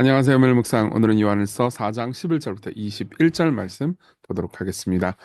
안녕하세요, 멜묵상. 오늘은 요한일서 4장 11절부터 21절 말씀 보도록 하겠습니다.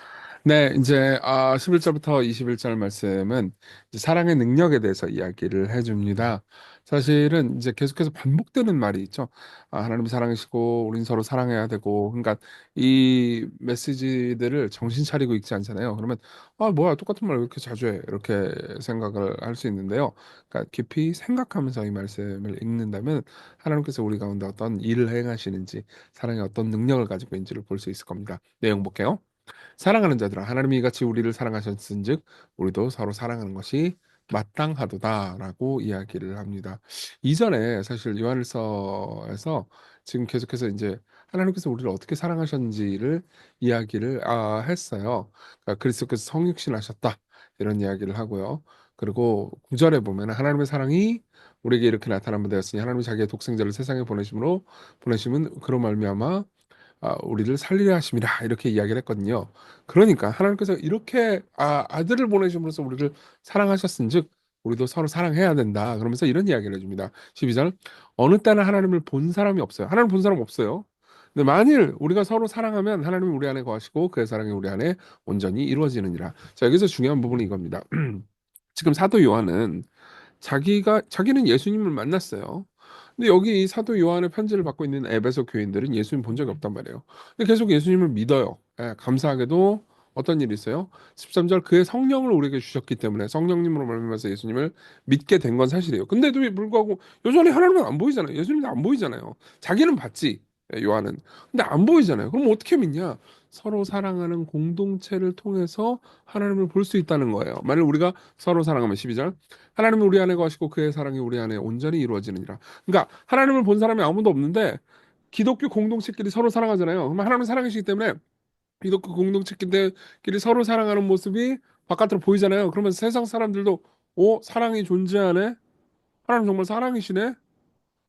네, 이제 아, 11절부터 21절 말씀은 이제 사랑의 능력에 대해서 이야기를 해 줍니다. 사실은 이제 계속해서 반복되는 말이 있죠. 아, 하나님이 사랑이시고 우린 서로 사랑해야 되고, 그러니까 이 메시지들을 정신 차리고 읽지 않잖아요. 그러면 아, 뭐야, 똑같은 말 왜 이렇게 자주 해? 이렇게 생각을 할 수 있는데요. 그러니까 깊이 생각하면서 이 말씀을 읽는다면 하나님께서 우리 가운데 어떤 일을 행하시는지, 사랑의 어떤 능력을 가지고 있는지를 볼 수 있을 겁니다. 내용 볼게요. 사랑하는 자들아 하나님이 같이 우리를 사랑하셨은즉 우리도 서로 사랑하는 것이 마땅하도다라고 이야기를 합니다. 이전에 사실 요한일서에서 지금 계속해서 이제 하나님께서 우리를 어떻게 사랑하셨는지를 이야기를 아, 했어요. 그러니까 그리스도께서 성육신하셨다 이런 이야기를 하고요. 그리고 구절에 보면 하나님의 사랑이 우리에게 이렇게 나타나면 되었으니 하나님이 자기의 독생자를 세상에 보내심으로 보내심은 그로 말미암아 아, 우리를 살리려 하심이라 이렇게 이야기를 했거든요. 그러니까 하나님께서 이렇게 아, 아들을 보내심으로써 우리를 사랑하셨은즉 우리도 서로 사랑해야 된다. 그러면서 이런 이야기를 해줍니다. 12절 어느 때는 하나님을 본 사람이 없어요. 하나님 본 사람 없어요. 근데 만일 우리가 서로 사랑하면 하나님이 우리 안에 거하시고 그의 사랑이 우리 안에 온전히 이루어지느니라. 자 여기서 중요한 부분이 이겁니다. 지금 사도 요한은 자기가 자기는 예수님을 만났어요. 근데 여기 이 사도 요한의 편지를 받고 있는 에베소 교인들은 예수님 본 적이 없단 말이에요. 근데 계속 예수님을 믿어요. 예, 감사하게도 어떤 일이 있어요? 13절 그의 성령을 우리에게 주셨기 때문에 성령님으로 말미암아서 예수님을 믿게 된 건 사실이에요. 근데도 불구하고 여전히 하나님은 안 보이잖아요. 예수님도 안 보이잖아요. 자기는 봤지. 예, 요한은. 근데 안 보이잖아요. 그럼 어떻게 믿냐? 서로 사랑하는 공동체를 통해서 하나님을 볼 수 있다는 거예요. 만일 우리가 서로 사랑하면 12절 하나님이 우리 안에 거하시고 그의 사랑이 우리 안에 온전히 이루어지느니라. 그러니까 하나님을 본 사람이 아무도 없는데 기독교 공동체끼리 서로 사랑하잖아요. 그러면 하나님 사랑이시기 때문에 기독교 공동체끼리 서로 사랑하는 모습이 바깥으로 보이잖아요. 그러면 세상 사람들도 오 사랑이 존재하네. 하나님 정말 사랑이시네.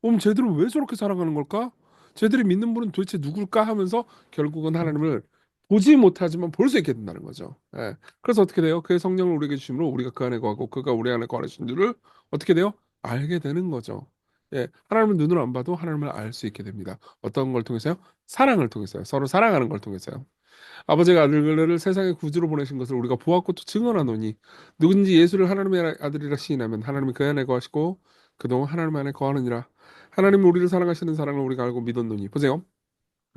그럼 쟤들은 왜 저렇게 살아가는 걸까? 쟤들이 믿는 분은 도대체 누굴까 하면서 결국은 하나님을 보지 못하지만 볼 수 있게 된다는 거죠. 예. 그래서 어떻게 돼요? 그의 성령을 우리에게 주심으로 우리가 그 안에 거하고 그가 우리 안에 거하신 줄을 어떻게 돼요? 알게 되는 거죠. 예. 하나님은 눈으로 안 봐도 하나님을 알 수 있게 됩니다. 어떤 걸 통해서요? 사랑을 통해서요. 서로 사랑하는 걸 통해서요. 아버지가 아들을 세상에 구주로 보내신 것을 우리가 보았고 또 증언하노니 누군지 예수를 하나님의 아들이라 시인하면 하나님이 그 안에 거하시고 그동안 하나님 안에 거하느니라. 하나님이 우리를 사랑하시는 사랑을 우리가 알고 믿었노니 보세요.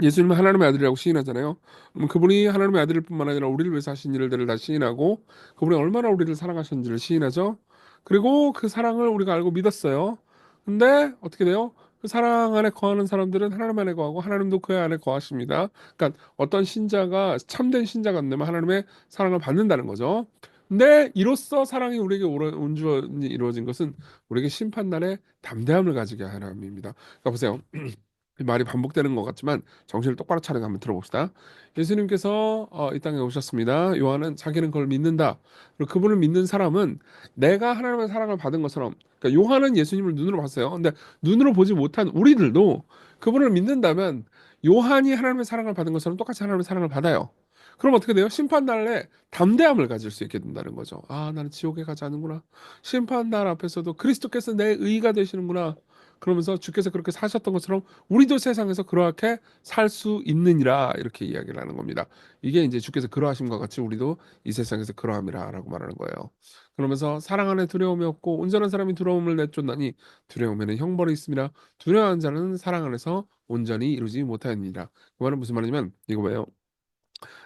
예수님은 하나님의 아들이라고 시인하잖아요. 그럼 그분이 하나님의 아들일 뿐만 아니라 우리를 위해서 하신 일들을 다 시인하고 그분이 얼마나 우리를 사랑하셨는지를 시인하죠. 그리고 그 사랑을 우리가 알고 믿었어요. 근데 어떻게 돼요? 그 사랑 안에 거하는 사람들은 하나님 안에 거하고 하나님도 그 안에 거하십니다. 그러니까 어떤 신자가 참된 신자가 되면 하나님의 사랑을 받는다는 거죠. 근데 이로써 사랑이 우리에게 온전히 이루어진 것은 우리에게 심판날에 담대함을 가지게 하는 함입니다. 그러니까 보세요. 말이 반복되는 것 같지만 정신을 똑바로 차리고 한번 들어봅시다. 예수님께서 어, 이 땅에 오셨습니다. 요한은 자기는 그걸 믿는다. 그리고 그분을 믿는 사람은 내가 하나님의 사랑을 받은 것처럼 그러니까 요한은 예수님을 눈으로 봤어요. 근데 눈으로 보지 못한 우리들도 그분을 믿는다면 요한이 하나님의 사랑을 받은 것처럼 똑같이 하나님의 사랑을 받아요. 그럼 어떻게 돼요? 심판날에 담대함을 가질 수 있게 된다는 거죠. 아, 나는 지옥에 가지 않는구나. 심판날 앞에서도 그리스도께서 내 의가 되시는구나. 그러면서 주께서 그렇게 사셨던 것처럼 우리도 세상에서 그렇게 살 수 있느니라 이렇게 이야기를 하는 겁니다. 이게 이제 주께서 그러하심과 같이 우리도 이 세상에서 그러함이라라고 말하는 거예요. 그러면서 사랑 안에 두려움이 없고 온전한 사람이 두려움을 내쫓나니 두려움에는 형벌이 있습니다. 두려워하는 자는 사랑 안에서 온전히 이루지 못하느니라. 그 말은 무슨 말이냐면 이거 뭐예요?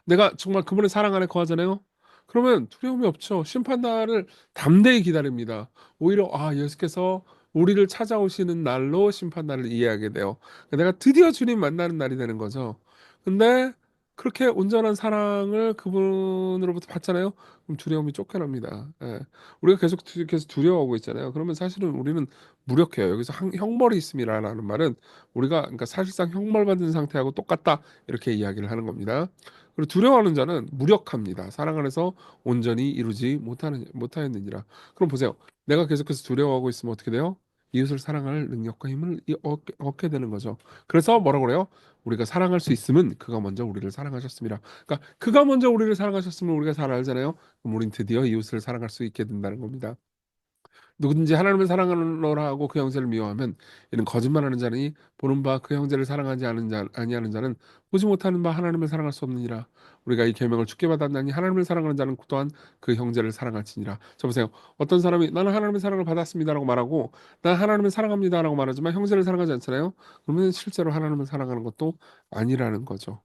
내가 정말 그분의 사랑 안에 거하잖아요. 그러면 두려움이 없죠. 심판날을 담대히 기다립니다. 오히려 아 예수께서 우리를 찾아오시는 날로 심판날을 이해하게 돼요. 내가 드디어 주님 만나는 날이 되는 거죠. 근데 그렇게 온전한 사랑을 그분으로부터 받잖아요. 그럼 두려움이 쫓겨납니다. 예. 우리가 계속 계속 두려워하고 있잖아요. 그러면 사실은 우리는 무력해요. 여기서 형벌이 있음이라는 말은 우리가 그러니까 사실상 형벌 받은 상태하고 똑같다 이렇게 이야기를 하는 겁니다. 그리고 두려워하는 자는 무력합니다. 사랑 안에서 온전히 이루지 못하는 못하였느니라. 그럼 보세요. 내가 계속해서 두려워하고 있으면 어떻게 돼요? 이웃을 사랑할 능력과 힘을 얻게, 얻게 되는 거죠. 그래서 뭐라고 그래요? 우리가 사랑할 수 있으면 그가 먼저 우리를 사랑하셨습니다. 그러니까 그가 먼저 우리를 사랑하셨으면 우리가 잘 알잖아요. 그럼 우린 드디어 이웃을 사랑할 수 있게 된다는 겁니다. 누구든지 하나님을 사랑하노라 하고 그 형제를 미워하면 이는 거짓말하는 자니 보는 바 그 형제를 사랑하지 않은 자 아니하는 자는 보지 못하는 바 하나님을 사랑할 수 없느니라 우리가 이 계명을 죽게 받았나니 하나님을 사랑하는 자는 또한 그 형제를 사랑할지니라 저 보세요 어떤 사람이 나는 하나님의 사랑을 받았습니다라고 말하고 난 하나님을 사랑합니다라고 말하지만 형제를 사랑하지 않잖아요 그러면 실제로 하나님을 사랑하는 것도 아니라는 거죠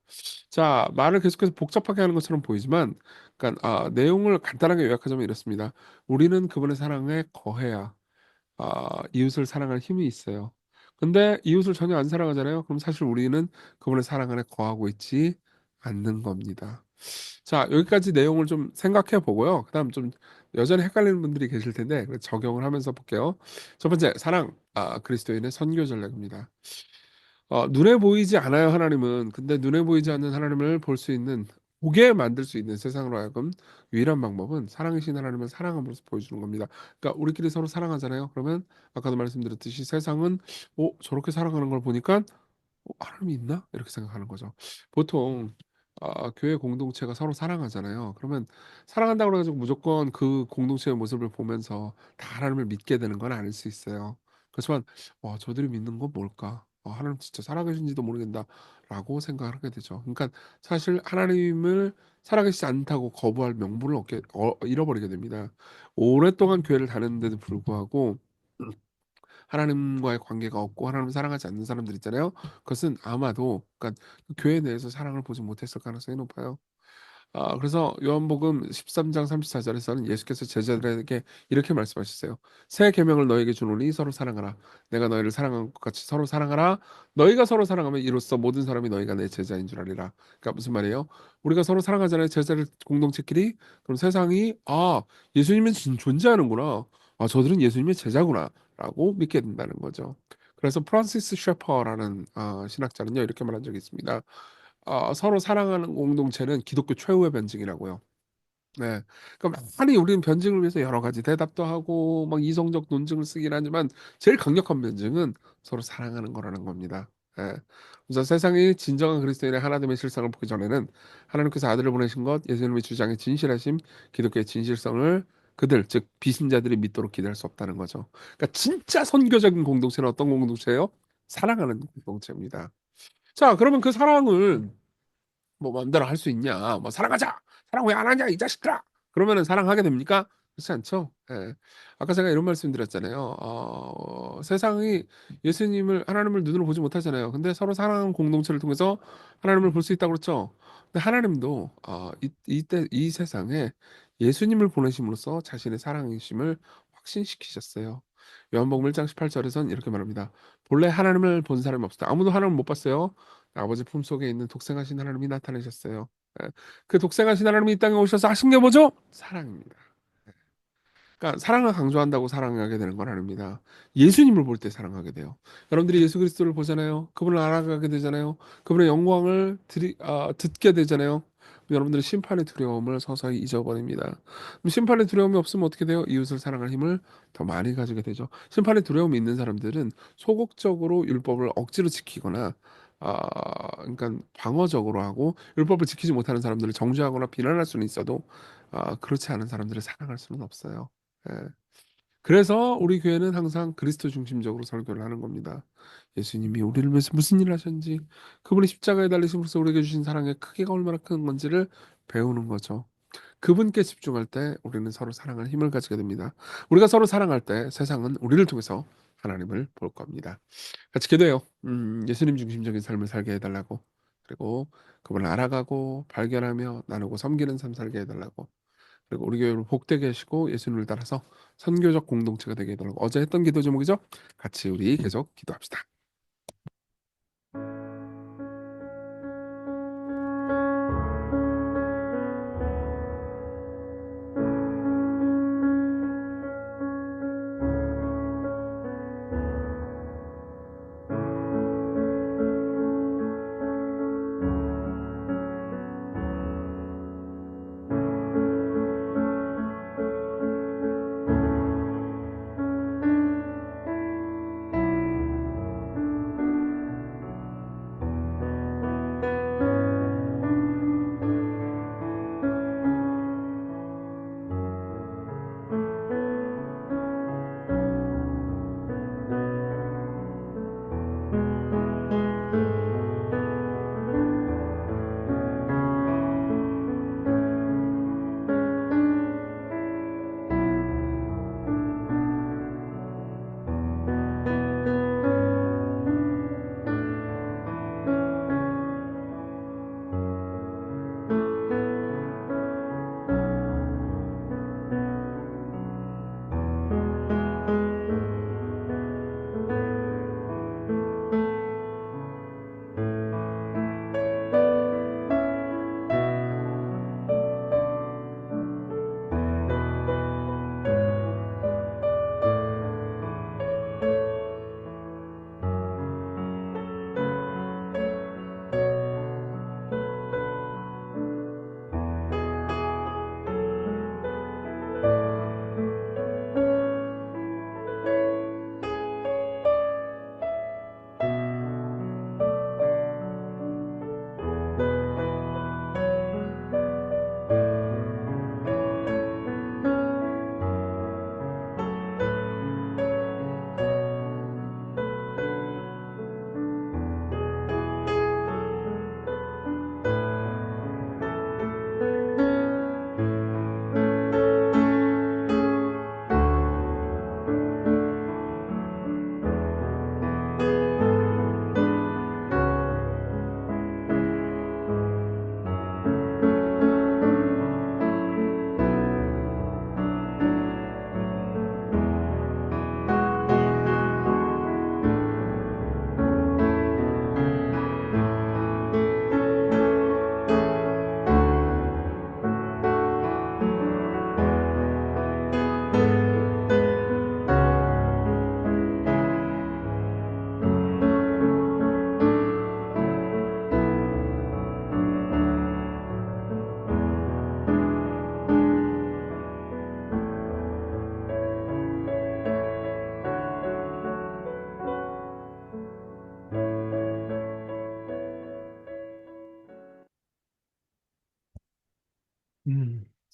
자 말을 계속해서 복잡하게 하는 것처럼 보이지만 그러니까 아, 내용을 간단하게 요약하자면 이렇습니다 우리는 그분의 사랑에 거해야 아, 이웃을 사랑할 힘이 있어요. 근데 이웃을 전혀 안 사랑하잖아요. 그럼 사실 우리는 그분의 사랑 안에 거하고 있지 않는 겁니다. 자, 여기까지 내용을 좀 생각해 보고요. 그다음 좀 여전히 헷갈리는 분들이 계실 텐데 적용을 하면서 볼게요. 첫 번째, 사랑, 아, 그리스도인의 선교 전략입니다. 어, 눈에 보이지 않아요, 하나님은. 근데 눈에 보이지 않는 하나님을 볼 수 있는 보게 만들 수 있는 세상으로 하여금 유일한 방법은 사랑이신 하나님을 사랑함으로써 보여주는 겁니다. 그러니까 우리끼리 서로 사랑하잖아요. 그러면 아까도 말씀드렸듯이 세상은 어, 저렇게 사랑하는 걸 보니까 어, 하나님이 있나? 이렇게 생각하는 거죠. 보통 아, 교회 공동체가 서로 사랑하잖아요. 그러면 사랑한다고 해가지고 무조건 그 공동체의 모습을 보면서 다 하나님을 믿게 되는 건 아닐 수 있어요. 그렇지만 와, 저들이 믿는 건 뭘까? 어, 하나님 진짜 살아계신지도 모르겠다라고 생각을 하게 되죠. 그러니까 사실 하나님을 살아계시지 않다고 거부할 명분을 얻게 어, 잃어버리게 됩니다. 오랫동안 교회를 다녔는데도 불구하고 하나님과의 관계가 없고 하나님을 사랑하지 않는 사람들 있잖아요. 그것은 아마도 그러니까 그 교회 내에서 사랑을 보지 못했을 가능성이 높아요. 아, 그래서 요한복음 13장 34절에서는 예수께서 제자들에게 이렇게 말씀하셨어요. 새 계명을 너에게 주노니 서로 사랑하라. 내가 너희를 사랑한 것 같이 서로 사랑하라. 너희가 서로 사랑하면 이로써 모든 사람이 너희가 내 제자인 줄 알리라. 그러니까 무슨 말이에요? 우리가 서로 사랑하잖아요. 제자들 공동체끼리. 그럼 세상이 아, 예수님은 존재하는구나. 아, 저들은 예수님의 제자구나 라고 믿게 된다는 거죠. 그래서 프란시스 셰퍼라는 아, 신학자는요 이렇게 말한 적이 있습니다. 어, 서로 사랑하는 공동체는 기독교 최후의 변증이라고요. 네. 그러니까 많이 우리는 변증을 위해서 여러 가지 대답도 하고 막 이성적 논증을 쓰긴 하지만 제일 강력한 변증은 서로 사랑하는 거라는 겁니다. 예. 그래서 세상이 진정한 그리스도인의 하나됨의 실상을 보기 전에는 하나님께서 아들을 보내신 것, 예수님의 주장의 진실하심, 기독교의 진실성을 그들 즉 비신자들이 믿도록 기대할 수 없다는 거죠. 그러니까 진짜 선교적인 공동체는 어떤 공동체예요? 사랑하는 공동체입니다. 자, 그러면 그 사랑을 뭐 마음대로 할 수 있냐? 뭐 사랑하자. 사랑 왜 안 하냐? 이 자식들아. 그러면은 사랑하게 됩니까? 그렇지 않죠. 예. 아까 제가 이런 말씀 드렸잖아요. 어, 세상이 예수님을 하나님을 눈으로 보지 못하잖아요. 근데 서로 사랑하는 공동체를 통해서 하나님을 볼 수 있다고 그랬죠. 근데 하나님도 어, 이, 이때 이 세상에 예수님을 보내심으로써 자신의 사랑이심을 확신시키셨어요. 요한복음 1장 18절에선 이렇게 말합니다. 본래 하나님을 본 사람이 없었다. 아무도 하나님을 못 봤어요. 아버지 품속에 있는 독생하신 하나님이 나타나셨어요. 예. 그 독생하신 하나님이 이 땅에 오셔서 하신 게 뭐죠? 사랑입니다. 그러니까 사랑을 강조한다고 사랑하게 되는 건 아닙니다. 예수님을 볼 때 사랑하게 돼요. 여러분들이 예수 그리스도를 보잖아요. 그분을 알아가게 되잖아요. 그분의 영광을 들이, 아, 듣게 되잖아요. 여러분들은 심판의 두려움을 서서히 잊어버립니다. 심판의 두려움이 없으면 어떻게 돼요? 이웃을 사랑할 힘을 더 많이 가지게 되죠. 심판의 두려움이 있는 사람들은 소극적으로 율법을 억지로 지키거나 아, 그러니까 방어적으로 하고 율법을 지키지 못하는 사람들을 정죄하거나 비난할 수는 있어도 아, 그렇지 않은 사람들을 사랑할 수는 없어요. 예. 그래서 우리 교회는 항상 그리스도 중심적으로 설교를 하는 겁니다. 예수님이 우리를 위해서 무슨 일을 하셨는지, 그분이 십자가에 달리심으로써 우리에게 주신 사랑의 크기가 얼마나 큰 건지를 배우는 거죠. 그분께 집중할 때 우리는 서로 사랑할 힘을 가지게 됩니다. 우리가 서로 사랑할 때 세상은 우리를 통해서 하나님을 볼 겁니다. 같이 기도해요. 음, 예수님 중심적인 삶을 살게 해달라고. 그리고 그분을 알아가고 발견하며 나누고 섬기는 삶 살게 해달라고. 그리고 우리 교회를 복되게 하시고 예수님을 따라서 선교적 공동체가 되게 해달라고. 어제 했던 기도 제목이죠. 같이 우리 계속 기도합시다.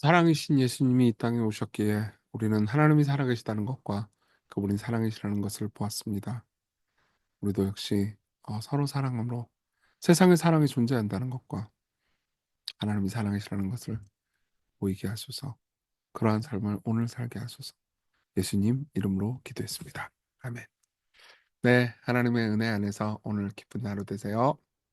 사랑이신 예수님이 이 땅에 오셨기에 우리는 하나님이 살아계시다는 것과 그분이 사랑이시라는 것을 보았습니다. 우리도 역시 어, 서로 사랑함으로 세상에 사랑이 존재한다는 것과 하나님이 사랑이시라는 것을 보이게 하소서. 그러한 삶을 오늘 살게 하소서. 예수님 이름으로 기도했습니다. 아멘. 네, 하나님의 은혜 안에서 오늘 기쁜 하루 되세요.